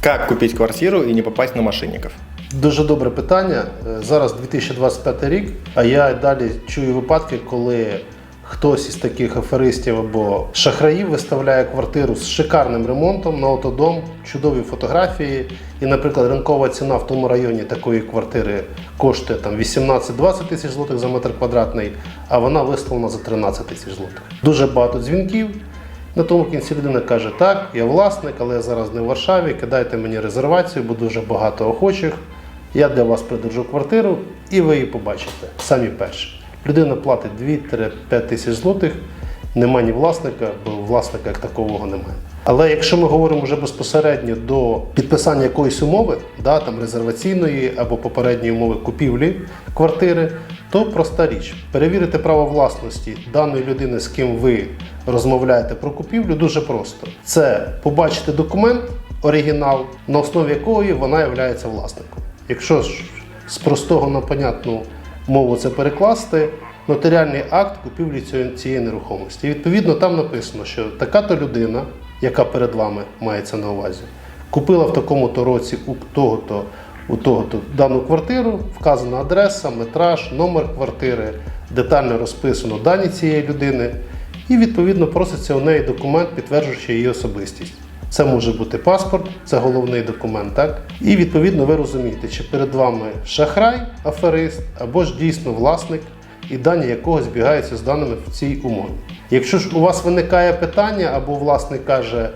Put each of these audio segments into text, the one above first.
Как купить квартиру и не попасть на мошенников? Дуже добре питання. Е, Зараз 2025 рік, а я далі чую випадки, коли хтось із таких аферистів або шахраїв виставляє квартиру з шикарним ремонтом на автодом, чудові фотографії. І, наприклад, ринкова ціна в тому районі такої квартири коштує там 18-20 тисяч злотих за метр квадратний, а вона виставлена за 13 тисяч злотих. Дуже багато дзвінків. На тому кінці людина каже: так, я власник, але я зараз не в Варшаві, кидайте мені резервацію, бо дуже багато охочих. Я для вас придержу квартиру, і ви її побачите самі перші. Людина платить 2-5 тисяч злотих, нема ні власника, бо власника як такового немає. Але якщо ми говоримо вже безпосередньо до підписання якоїсь умови, да, там резерваційної або попередньої умови купівлі квартири, то проста річ. Перевірити право власності даної людини, з ким ви розмовляєте про купівлю, дуже просто. Це побачити документ, оригінал, на основі якої вона є власником. Якщо ж з простого на понятну мову це перекласти, нотаріальний акт купівлі цієї- нерухомості. І відповідно там написано, що така-то людина, яка перед вами мається на увазі, купила в такому-то році у того-то, у того-то дану квартиру, вказана адреса, метраж, номер квартири, детально розписано дані цієї людини, і відповідно проситься у неї документ, підтверджуючи її особистість. Це може бути паспорт, це головний документ, так? І відповідно ви розумієте, чи перед вами шахрай, аферист, або ж дійсно власник, і дані якого збігаються з даними в цій умові. Якщо ж у вас виникає питання, або власник каже,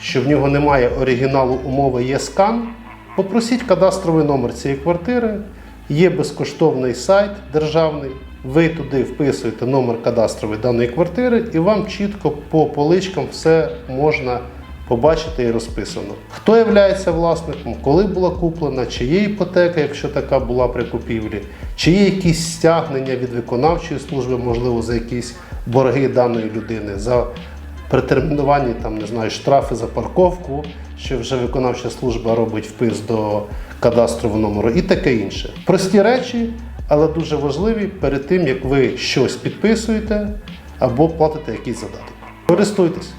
що в нього немає оригіналу умови, є скан, попросіть кадастровий номер цієї квартири, є безкоштовний сайт державний. Ви туди вписуєте номер кадастрової даної квартири, і вам чітко по поличкам все можна побачити і розписано. Хто є власником, коли була куплена, чи є іпотека, якщо така була при купівлі, чи є якісь стягнення від виконавчої служби, можливо, за якісь борги даної людини, за претерміновані там, не знаю, штрафи за парковку, що вже виконавча служба робить впис до кадастрового номеру і таке інше. Прості речі, але дуже важливі перед тим, як ви щось підписуєте або платите якийсь задаток. Користуйтесь.